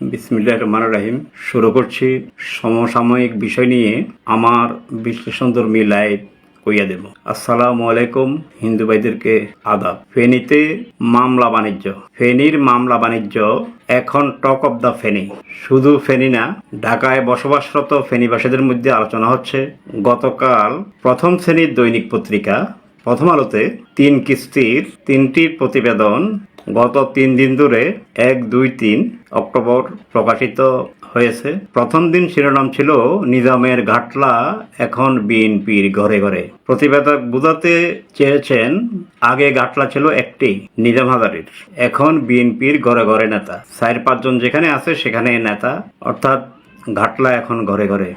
বিসমিল্লাহ রহমান রাহিম। শুরু করছি সমসাময়িক বিষয় নিয়ে আমার বিশ্লেষণধর্মী লাইভ কইয়া দেব। আসসালামু আলাইকুম হিন্দু ভাইদেরকে আদাব। ফেনীতে মামলা বাণিজ্য। ফেনীর মামলা বাণিজ্য এখন টক অব দ্য ফেনী। শুধু ফেনী না, ঢাকায় বসবাসরত ফেনীবাসীদের মধ্যে আলোচনা হচ্ছে। গতকাল প্রথম শ্রেণির দৈনিক পত্রিকা প্রথম আলোতে তিন কিস্তির তিনটি প্রতিবেদন গত তিন দিন ধরে এক, দুই, তিন অক্টোবর প্রকাশিত হয়েছে। প্রথম দিন শিরোনাম ছিল নিজামের ঘাটলা এখন বিএনপির ঘরে ঘরে। প্রতিবেদক বুঝাতে চেয়েছেন, আগে ঘাটলা ছিল একটি, নিজাম হাজারির। এখন বিএনপির ঘরে ঘরে নেতা। চার পাঁচজন যেখানে আছে সেখানে নেতা। অর্থাৎ ঘাটলা এখন ঘরে ঘরে।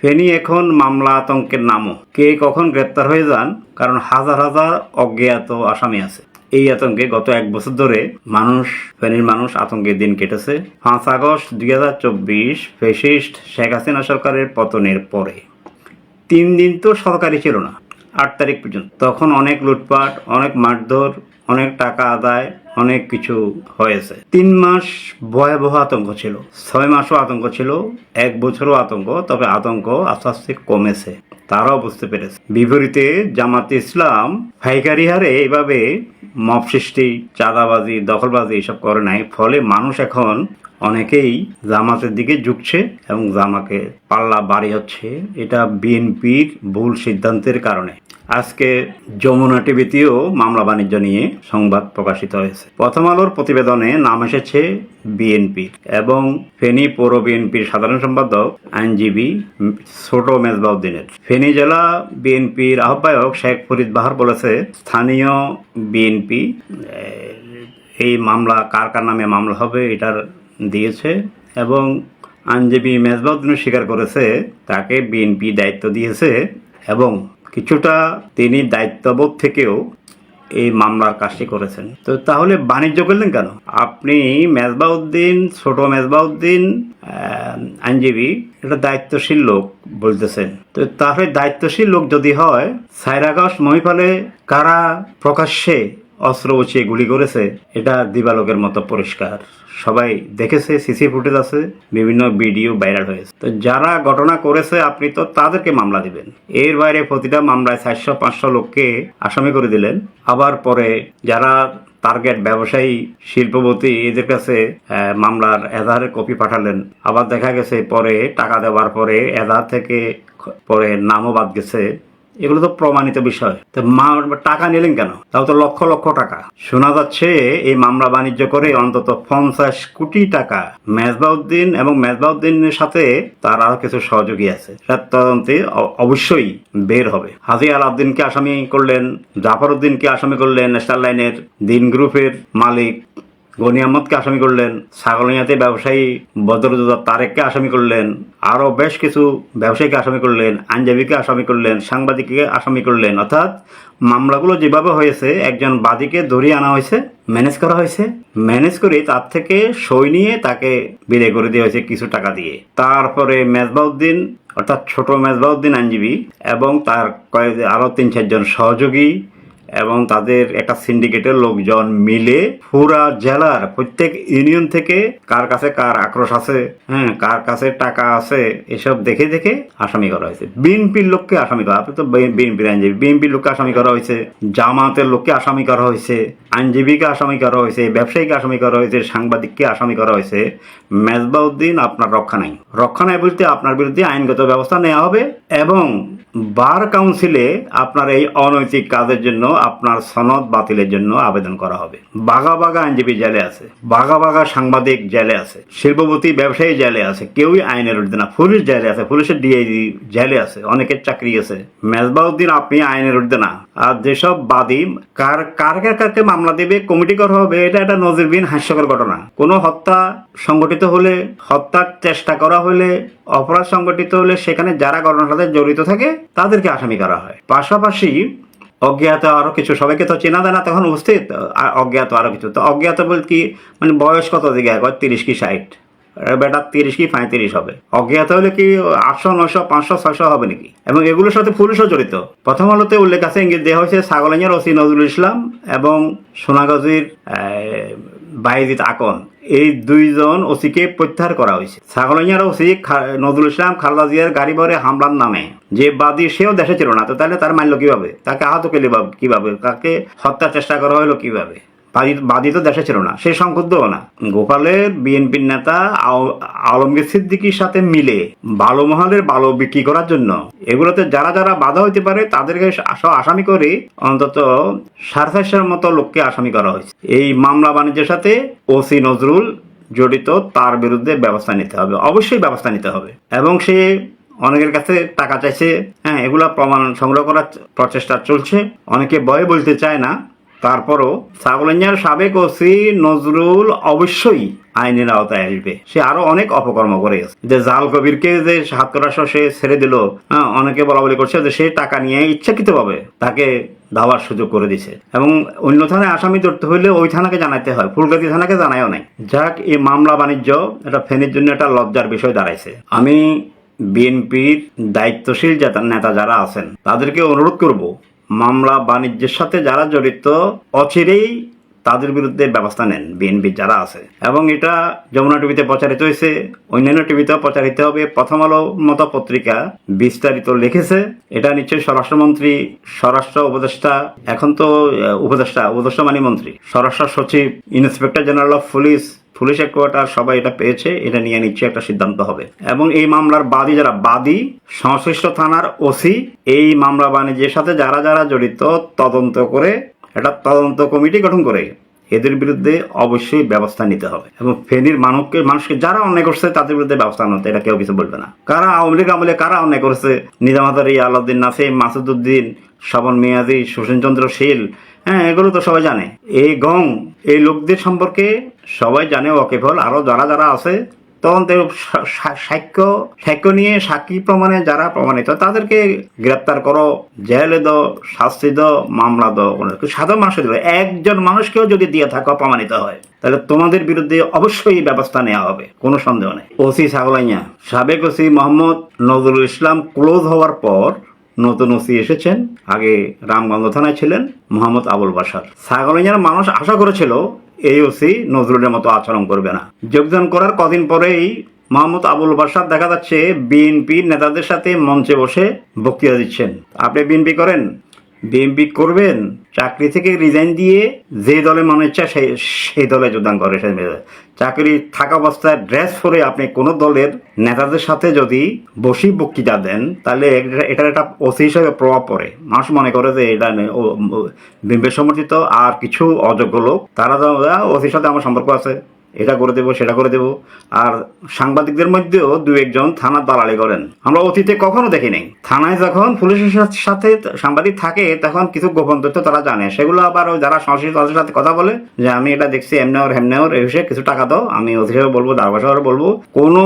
ফেনী এখন মামলা আতঙ্কের নামও। কে কখন গ্রেপ্তার হয়ে যান? কারণ হাজার হাজার অজ্ঞাত আসামি আছে। এই আতঙ্কে গত এক বছর ধরে মানুষ, ফেনীর মানুষ আতঙ্কের দিন কেটেছে। পাঁচ আগস্ট দুই হাজার চব্বিশ ফেসিস্ট শেখ হাসিনা সরকারের পতনের পরে। তিন দিন তো সরকারি ছিল না, আট তারিখ পর্যন্ত। তখন অনেক লুটপাট, অনেক মারধর, অনেক টাকা আদায়, অনেক কিছু হয়েছে। তিন মাস ভয়াবহ আতঙ্ক ছিল, ছয় মাসও আতঙ্ক ছিল, এক বছরও আতঙ্ক, তবে আতঙ্ক আস্তে আস্তে কমেছে। তারাও বুঝতে পেরেছে। বিপরীতে জামাতে ইসলাম ফাইকারি হারে এভাবে মব সৃষ্টি চাঁদাবাজি, দখলবাজি এসব করে নাই। ফলে মানুষ এখন অনেকেই জামাতের দিকে ঝুঁকছে এবং জামাকে পাল্লা বাড়ি হচ্ছে। এটা বিএনপির ভুল সিদ্ধান্তের কারণে। আজকে যমুনা টিভিতেও মামলা বাণিজ্য নিয়ে সংবাদ প্রকাশিত হয়েছে। প্রথম আলোর প্রতিবেদনে নাম এসেছে বিএনপি এবং ফেনী পৌর বিএনপির সাধারণ সম্পাদক, আইনজীবী ছোট মেজবাউদ্দিনের। ফেনী জেলা বিএনপির আহ্বায়ক শেখ ফরিদ বাহার বলেছে, স্থানীয় বিএনপি এই মামলা কার কার নামে মামলা হবে এটার দিয়েছে এবং আইনজীবী মেজবাউদ্দিন স্বীকার করেছে, তাকে বিএনপি দায়িত্ব দিয়েছে এবং কিছুটা তিনি দায়িত্ববোধ থেকেও এই মামলার কাজটি করেছেন। তো তাহলে বাণিজ্য করলেন কেন? আপনি মেজবাউদ্দিন ছোট মেজবাউদ্দিন আইনজীবী, এটা দায়িত্বশীল লোক বলতেছেন। তো তাহলে দায়িত্বশীল লোক যদি হয় সাইরাগাস মহিপালে কারা প্রকাশ্যে অস্ত্র উঁচিয়ে গুলি করেছে, এটা দিবালোকের মতো পরিষ্কার। সবাই দেখেছে, সিসি ফুটেজ আছে, বিভিন্ন ভিডিও ভাইরাল হয়েছে। তো যারা ঘটনা করেছে, আপনি তো তাদেরকে মামলা দিবেন। এর বাইরে প্রতিটা মামলায় চারশো, পাঁচশো লোককে আসামি করে দিলেন। আবার পরে যারা টার্গেট ব্যবসায়ী, শিল্পপতি, এদের কাছে মামলার এজাহারের কপি পাঠালেন। আবার দেখা গেছে, পরে টাকা দেওয়ার পরে এজাহার থেকে পরে নামও বাদ গেছে। এগুলো তো প্রমাণিত বিষয়। তো টাকা নিলেন কেন? তাও তো লক্ষ লক্ষ টাকা। শোনা যাচ্ছে এই মামলা বাণিজ্য করে অন্তত পঞ্চাশ কোটি টাকা মেজবাউদ্দিন এবং মেজবাউদ্দিনের সাথে তার আরও কিছু সহযোগী আছে। তদন্তে অবশ্যই বের হবে। হাজি আলাউদ্দিনকে আসামি করলেন জাফর উদ্দিনকে আসামি করলেন ন্যাশনাল লাইনের দিন গ্রুপের মালিক। গনি আহমদকে আসামি করলেন ছাগলিয়াতে ব্যবসায়ী বদরুদ্দোজা তারেককে আসামি করলেন, আরও বেশ কিছু ব্যবসায়ীকে আসামি করলেন, আইনজীবীকে আসামি করলেন, সাংবাদিককে আসামি করলেন। অর্থাৎ মামলাগুলো যেভাবে হয়েছে, একজন বাদীকে ধরিয়ে আনা হয়েছে, ম্যানেজ করা হয়েছে। ম্যানেজ করে তার থেকে সই নিয়ে তাকে বিদায় করে দেওয়া হয়েছে কিছু টাকা দিয়ে। তারপরে মেজবাউদ্দিন, অর্থাৎ ছোট মেজবাউদ্দিন আইনজীবী এবং তার কয়েক, আরও তিন চারজন সহযোগী এবং তাদের একটা সিন্ডিকেটের লোকজন মিলে পুরা জেলার প্রত্যেক ইউনিয়ন থেকে কার কাছে কার আক্রোশ আছে হ্যাঁ কার কাছে টাকা আছে, এসব দেখে দেখে আসামি করা হয়েছে। বিএনপির লোককে আসামি করা, আপনি তো বিএনপির আইনজীবী, বিএনপির লোককে আসামি করা হয়েছে, জামাতের লোককে আসামি করা হয়েছে, আইনজীবীকে আসামি করা হয়েছে, ব্যবসায়ীকে আসামি করা হয়েছে, সাংবাদিককে আসামি করা হয়েছে। মেজবাউদ্দিন আপনার রক্ষা নাই। রক্ষা নাই বলতে আপনার বিরুদ্ধে আইনগত ব্যবস্থা নেওয়া হবে এবং বার কাউন্সিলে আপনার এই অনৈতিক কাজের জন্য, আপনার সনদ বাতিলের জন্য আবেদন করা হবে। বাঘা বাঘা আইনজীবী জেলে আছে, বাঘা বাঘা সাংবাদিক জেলে আছে, শিল্পপতি, ব্যবসায়ী জেলে আছে, কেউই আইনের উর্ধে না। পুলিশ জেলে আছে, পুলিশের ডিআইজি জেলে আছে, অনেকের চাকরি আছে। মেজবাউদ্দিন, আপনি আইনের উর্ধে না। আর যেসব বাদী, কার কার কারকে মামলা দেবে, কমিটি করা হবে, এটা একটা নজিরবিহীন হাস্যকর ঘটনা। কোনো হত্যা সংগঠিত হলে, হত্যার চেষ্টা করা হলে, অপরাধ সংগঠিত হলে সেখানে যারা ঘটনার সাথে জড়িত থাকে, তাদেরকে আসামি করা হয়। পাশাপাশি অজ্ঞাত আরও কিছু, সবাইকে তো চেনা দেয় না তখন উপস্থিত অজ্ঞাত আরও কিছু। তো অজ্ঞাত বলতে কি মানে বয়স কত দিকে? একবার তিরিশ কি ষাট? বেটা তিরিশ কি পঁয়ত্রিশ হবে। অজ্ঞাত হলে কি আটশো নশো পাঁচশো, ছয়শো হবে নাকি? এবং এগুলোর সাথে পুলিশও জড়িত। প্রথম আলোতে উল্লেখ আছে, ইঙ্গিত দেওয়া হয়েছে ছাগলাইয়ার ওসি নজরুল ইসলাম এবং সোনাগাজীর বাইজিৎ আকন। এই দুইজন ওসিকে প্রত্যাহার করা হয়েছে। ছাগলইয়ার ওসি নজরুল ইসলাম খালেদা জিয়ার গাড়ি ভরে হামলার নামে। যে বাদী সেও দেশে ছিল না, তো তাহলে তার মানলো কীভাবে? তাকে আহত করলে কীভাবে? তাকে হত্যার চেষ্টা করা হলো কীভাবে? বাদী- তো দেশে ছিল না, সে সংক্ষুব্ধও না। গোপালের বিএনপির নেতা আলমগীর সিদ্দিকির সাথে মিলে ভালো মহলের ভালো বিক্রি করার জন্য, এগুলোতে যারা যারা বাধা হইতে পারে তাদেরকে আসামি করে অন্তত সাড়ে মতো লোককে আসামি করা হয়েছে। এই মামলা বাণিজ্যের সাথে ওসি নজরুল জড়িত, তার বিরুদ্ধে ব্যবস্থা নিতে হবে, অবশ্যই ব্যবস্থা নিতে হবে। এবং সে অনেকের কাছে টাকা চাইছে হ্যাঁ এগুলা প্রমাণ সংগ্রহ করার প্রচেষ্টা চলছে, অনেকে ভয়ে বলতে চায় না তারপরও ছাগলেঞ্জার সাবেক ওসি নজরুল অবশ্যই আইনের আওতায় আসবে। সে আরও অনেক অপকর্ম করে গেছে যে জাল কবিরকে যে হাত সে ছেড়ে দিল হ্যাঁ অনেকে বলা বলি করছে যে সে টাকা নিয়ে ইচ্ছাকৃত ভাবে তাকে দাওয়ার সুযোগ করে দিছে। এবং অন্য থানায় আসামি ধরতে হইলে ওই থানাকে জানাইতে হয়। ফুলগাতি থানাকে জানাইও নাই। যাক, এই মামলা বাণিজ্য, এটা ফেনীর জন্য একটা লজ্জার বিষয় দাঁড়াইছে। আমি বিএনপির দায়িত্বশীল নেতা যারা আছেন, তাদেরকে অনুরোধ করব মামলা বাণিজ্যের সাথে যারা জড়িত, অচিরেই তাদের বিরুদ্ধে ব্যবস্থা নেন বিএনপি যারা আছে। এবং এটা যমুনা টিভিতে প্রচারিত হয়েছে। অন্যান্য টিভিতেও প্রচারিত হবে। প্রথম আলো মতো পত্রিকা বিস্তারিত লিখেছে। এটা নিশ্চয়ই স্বরাষ্ট্রমন্ত্রী, স্বরাষ্ট্র উপদেষ্টা, এখন তো উপদেষ্টা উপদেষ্টা মানে মন্ত্রী। স্বরাষ্ট্র সচিব, inspector general of police police headquarter সবাই এটা পেয়েছে, এটা নিয়ে নিচ্ছে একটা সিদ্ধান্ত হবে। এবং এই মামলার বাদী যারা, বাদী সংশ্লিষ্ট থানার ওসি, এই মামলা বাণিজ্যের সাথে যারা যারা জড়িত, তদন্ত করে একটা তদন্ত কমিটি গঠন করে এদের বিরুদ্ধে অবশ্যই ব্যবস্থা নিতে হবে। এবং ফেনীর মানুষকে মানুষকে যারা অন্যায় করছে, তাদের বিরুদ্ধে ব্যবস্থা নিতে এটা কেউ কিছু বলবে না। কারা আওয়ামী লীগ আমলে কারা অন্যায় করেছে? নিজামাতারি আলাউদ্দিন নাসিম মাসুদুদ্দিন শ্রবণ মিয়াদি, সুশীলচন্দ্র শীল হ্যাঁ এগুলো তো সবাই জানে। এই গং, এই লোকদের সম্পর্কে সবাই জানে ওয়াকিফল আরও যারা যারা আছে তখন সাক্ষ্য সাক্ষ্য নিয়ে সাক্ষী প্রমাণে যারা প্রমাণিত, তাদেরকে গ্রেপ্তার করো, জেলে দাও, শাস্তি দাও, মামলা কোনো সাধারণ মানুষকে দিল একজন মানুষকেও যদি দিয়ে থাকো প্রমাণিত হয়, তাহলে তোমাদের বিরুদ্ধে অবশ্যই ব্যবস্থা নেওয়া হবে, কোনো সন্দেহ নেই। ওসি ছাগলাইয়া, সাবেক ওসি মোহাম্মদ নজরুল ইসলাম ক্লোজ হওয়ার পর নতুন ওসি এসেছেন। আগে রামগঞ্জ থানায় ছিলেন, মোহাম্মদ আবুল বাসার সাগরঞ্জার মানুষ আশা করেছিল এই ওসি নজরুলের মতো আচরণ করবে না। যোগদান করার কদিন পরেই মোহাম্মদ আবুল বাসার দেখা যাচ্ছে বিএনপির নেতাদের সাথে মঞ্চে বসে বক্তৃতা দিচ্ছেন। আপনি বিএনপি করেন বিএনপি করবেন, চাকরি থেকে রিজাইন দিয়ে যে দলে মনে ইচ্ছা সেই সেই দলে যোগদান করে সে মেয়ে। চাকরি থাকা অবস্থায় ড্রেস পরে আপনি কোনো দলের নেতাদের সাথে যদি বসি বক্তৃতা দেন, তাহলে এটার একটা অতি হিসাবে প্রভাব পড়ে মানুষ মনে করে যে এটা বিএনপি সমর্থিত আর কিছু অযোগ্য লোক, তারা ওসির সাথে আমার সম্পর্ক আছে এটা করে দেবো, সেটা করে দেবো। আর সাংবাদিকদের মধ্যেও দু একজন থানার দালালি করেন। আমরা অতীতে কখনো দেখি নাই। থানায় যখন পুলিশের সাথে সাংবাদিক থাকে, তখন কিছু গোপন তথ্য তারা জানে। সেগুলো আবার ওই যারা সংশ্লিষ্ট তাদের সাথে কথা বলে যে, আমি এটা দেখছি, এমনি ওর, হেমনে ওর, এই বিষয়ে কিছু টাকা দাও, আমি অতি সাহেব বলব দারবা বলব। কোনো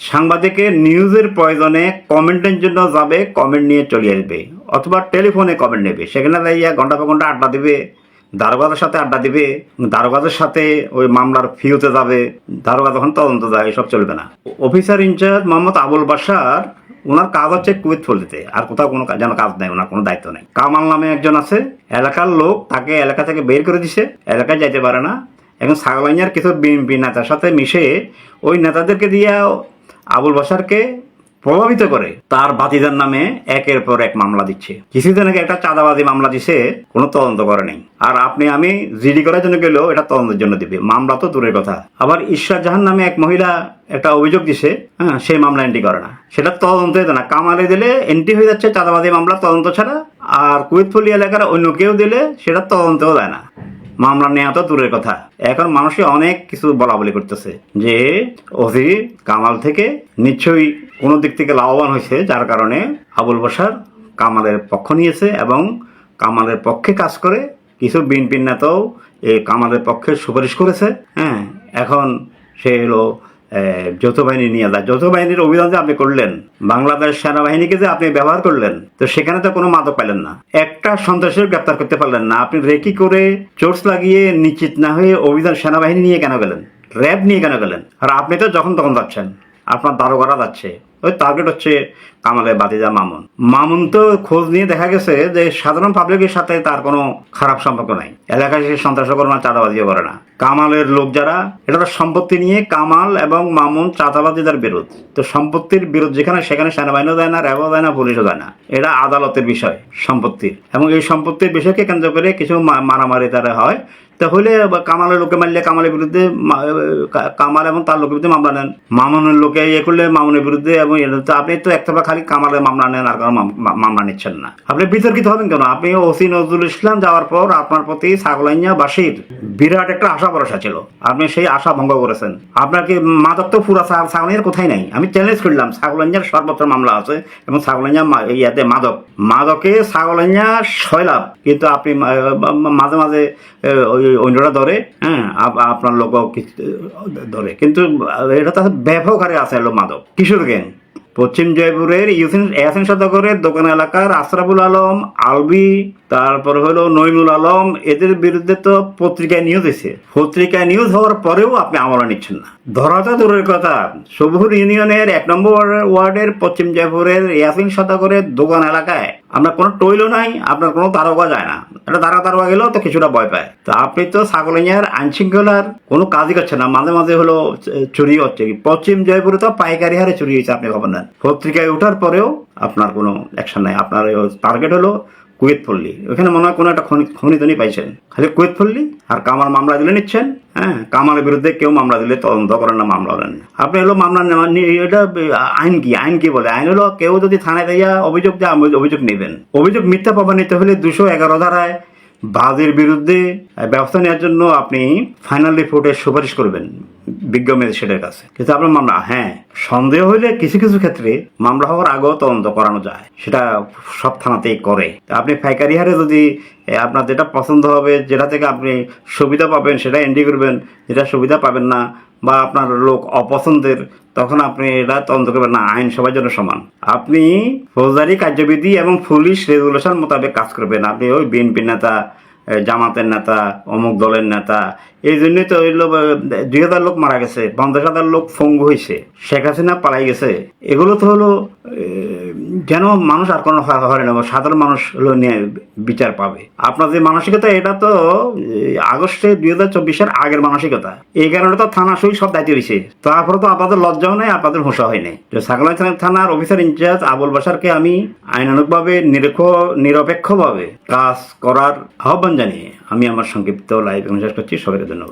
সাংবাদিকের নিউজের প্রয়োজনে কমেন্টের জন্য যাবে, কমেন্ট নিয়ে চলে আসবে, অথবা টেলিফোনে কমেন্ট নেবে। সেখানে দাঁড়িয়ে ঘণ্টা পর ঘণ্টা আড্ডা দিবে। দারোগাদের সাথে আড্ডা দিবে দারোগাদের সাথে ওই মামলার ফিউতে যাবে, দারোগা তখন তদন্ত যায়, এসব চলবে না। অফিসার ইনচার্জ মোহাম্মদ আবুল বাসার ওনার কাজ হচ্ছে কুয়েত ফলিতে আর কোথাও কোনো যেন কাজ নেই ওনার কোনো দায়িত্ব নেই। কামাল নামে একজন আছে, এলাকার লোক তাকে এলাকা থেকে বের করে দিছে, এলাকায় যাইতে পারে না এখন সাগলাইয়ার কিছু বিএনপি নেতার সাথে মিশে ওই নেতাদেরকে দিয়ে আবুল বাসারকে প্রভাবিত করে। তার বাতিদার নামে একের পর এক মামলা দিচ্ছে। কিছুদিন আগে একটা চাঁদাবাজি মামলা দিছে, কোনো তদন্ত করে নেই। আর আপনি, আমি জিডি করার জন্য গেলেও এটা তদন্তের জন্য দিবে। মামলা তো দূরের কথা। আবার ঈশ্বর জাহান নামে এক মহিলা একটা অভিযোগ দিছে হ্যাঁ সেই মামলা এন্ট্রি করে না। সেটা তদন্ত হতে না। কামালে দিলে এন্ট্রি হয়ে যাচ্ছে চাঁদাবাজি মামলা তদন্ত ছাড়া, আর কুয়েতফুলি এলাকার অন্য কেউ দিলে সেটা তদন্তও দেয় না। মামলা নেওয়া তো দূরের কথা। এখন মানুষে অনেক কিছু বলা বলি করতেছে যে অজি কামাল থেকে নিশ্চয়ই কোনো দিক থেকে লাভবান হয়েছে, যার কারণে আবুল বসার কামালের পক্ষ নিয়েছে এবং কামালের পক্ষে কাজ করে। কিছু বিনপিন নেতাও এই কামালের পক্ষে সুপারিশ করেছে। হ্যাঁ এখন সে হলো যৌথ বাহিনী নিয়ে যায়। যৌথ বাহিনীর অভিযান যে আপনি করলেন, বাংলাদেশ সেনাবাহিনীকে যে আপনি ব্যবহার করলেন, তো সেখানে তো কোনো মাদক পাইলেন না। একটা সন্ত্রাসীর গ্রেপ্তার করতে পারলেন না। আপনি রেকি করে চোর্স লাগিয়ে নিশ্চিত না হয়ে অভিযান সেনাবাহিনী নিয়ে কেন গেলেন? র্যাব নিয়ে কেন গেলেন? আর আপনি তো যখন তখন যাচ্ছেন, আপনার দারোগারা যাচ্ছে। ওই টার্গেট হচ্ছে কামালের বাতিজা মামুন। মামুন তো খোঁজ নিয়ে দেখা গেছে যে সাধারণ পাবলিকের সাথে তার কোনো খারাপ সম্পর্ক নাই। এলাকায় সে সন্ত্রাস করে না, চাঁদাবাজিও করে না। কামালের লোক যারা, এটা তো সম্পত্তি নিয়ে কামাল এবং মামুন চাঁদাবাজিদের বিরোধ। তো সম্পত্তির বিরোধ যেখানে, সেখানে সেনাবাহিনীও দেয় না, র্যাবও দেয় না, পুলিশও দেয় না। এটা আদালতের বিষয়, সম্পত্তির। এবং এই সম্পত্তির বিষয়কে কেন্দ্র করে কিছু মারামারি তারা হয়। তাহলে কামালের লোকে মারলে কামালের বিরুদ্ধে কামাল এবং তার লোকের বিরুদ্ধে মামলা নেন। মামুনের লোকে ইয়ে করলে মামুনের বিরুদ্ধে এবং এটা তো আপনি তো একটা খালি কামালের মামলা নেন আর কোনো মামলা নিচ্ছেন না। আপনি বিতর্কিত হবেন কেন? আপনি ওসি নজরুল ইসলাম যাওয়ার পর আপনার প্রতি ছাগলাইয়া বাসীর বিরাট একটা আশা ভরসা ছিল। আপনি সেই আশা ভঙ্গ করেছেন। আপনার কি মাদক তো পুরা ছাগলাইয়ার কোথায় নাই? আমি চ্যালেঞ্জ করলাম, ছাগলাইয়ার সর্বত্র মামলা আছে এবং ছাগলাইয়া ইয়াতে মাদক। মাদকে ছাগলাইয়া শৈলাভ কিন্তু আপনি মাঝে মাঝে ওই অন্যরা ধরে হ্যাঁ আপনার লোক ধরে। কিন্তু এটা তো ব্যাপক হারে আছে মাদক। কিশোর গ্যাং পশ্চিম জয়পুরের এয়াসিন সদগরের দোকান এলাকার আশরাফুল আলম, আলবি, তারপর হলো নইমুল আলম, এদের বিরুদ্ধে তো পত্রিকায় নিউজ এসে। পত্রিকায় নিউজ হওয়ার পরেও আপনি আমলা নিচ্ছেন না। ধরা তো দূরের কথা, সবুর ইউনিয়নের এক নম্বর ওয়ার্ডের পশ্চিম জয়পুরের ইয়াসিন সদগরের দোকান এলাকায় আপনার কোনো টইলও নাই, আপনার কোনো তারকা যায় না। এটা তারা তারকা গেলেও তো কিছুটা ভয় পায়। তা আপনি তো ছাগলিয়ার আইন শৃঙ্খলার কোনো কাজই করছেন না। মাঝে মাঝে হলো, চুরি হচ্ছে। পশ্চিম জয়পুরে তো পাইকারি হারে চুরি হয়েছে, আপনি খবর নেন পত্রিকায় ওঠার পরেও আপনার কোনো অ্যাকশন নাই। আপনার টার্গেট হলো কুয়েত পল্লী। ওখানে মনে হয় কোনো একটা খনি খনিতনি পাইছেন। খালি কুয়েত পল্লী আর কামাল মামলা দিলে নিচ্ছেন হ্যাঁ? কামালের বিরুদ্ধে কেউ মামলা দিলে তদন্ত করেন না, মামলা দেন না। আপনি হলো মামলা এটা আইন কি? আইন কি বলে? আইন হলো কেউ যদি থানায় দেয়া অভিযোগ দেয় অভিযোগ নেবেন। অভিযোগ মিথ্যা প্রমাণিত হলে দুশো এগারো ধারায় বাদের বিরুদ্ধে ব্যবস্থা নেওয়ার জন্য আপনি ফাইনাল রিপোর্টের সুপারিশ করবেন। কাছে। কিন্তু আপনার মামলা হ্যাঁ সন্দেহ হলে কিছু কিছু ক্ষেত্রে মামলা হওয়ার আগেও তদন্ত করানো যায়। সেটা সব থানাতেই করে। আপনি পাইকারি হারে যদি আপনার যেটা পছন্দ হবে, যেটা থেকে আপনি সুবিধা পাবেন, সেটা এন্ট্রি করবেন, যেটা সুবিধা পাবেন না, বা আপনার লোক অপছন্দের, তখন আপনি এটা তদন্ত করবেন না। আইন সবার জন্য সমান। আপনি ফৌজদারি, কার্যবিধি এবং পুলিশ রেগুলেশন মোতাবেক কাজ করবেন। আপনি ওই বিএনপি নেতা জামাতের নেতা, অমুক দলের নেতা। এই জন্যই তো হইল দুই হাজার লোক মারা গেছে, পঞ্চাশ হাজার লোক ফঙ্গু হয়েছে শেখ হাসিনা পালাই গেছে। এগুলো তো হলো যেন মানুষ আর কোনো হয় না? সাধারণ মানুষ নিয়ে বিচার পাবে। আপনার যে মানসিকতা, এটা তো আগস্টে দুই হাজার চব্বিশের আগের মানসিকতা। এই কারণে তো থানা সই সব দায়িত্ব হয়েছে তারপরে তো আপনাদের লজ্জাও নেই, আপনাদের হোসা হয় নাই। তো সাগলাই থানার অফিসার ইনচার্জ আবুল বাসারকে আমি আইনানুগভাবে নিরক্ষ, নিরপেক্ষভাবে কাজ করার আহ্বান জানিয়ে আমি আমার সংক্ষিপ্ত লাইভ শেষ করছি। সবাইকে ধন্যবাদ।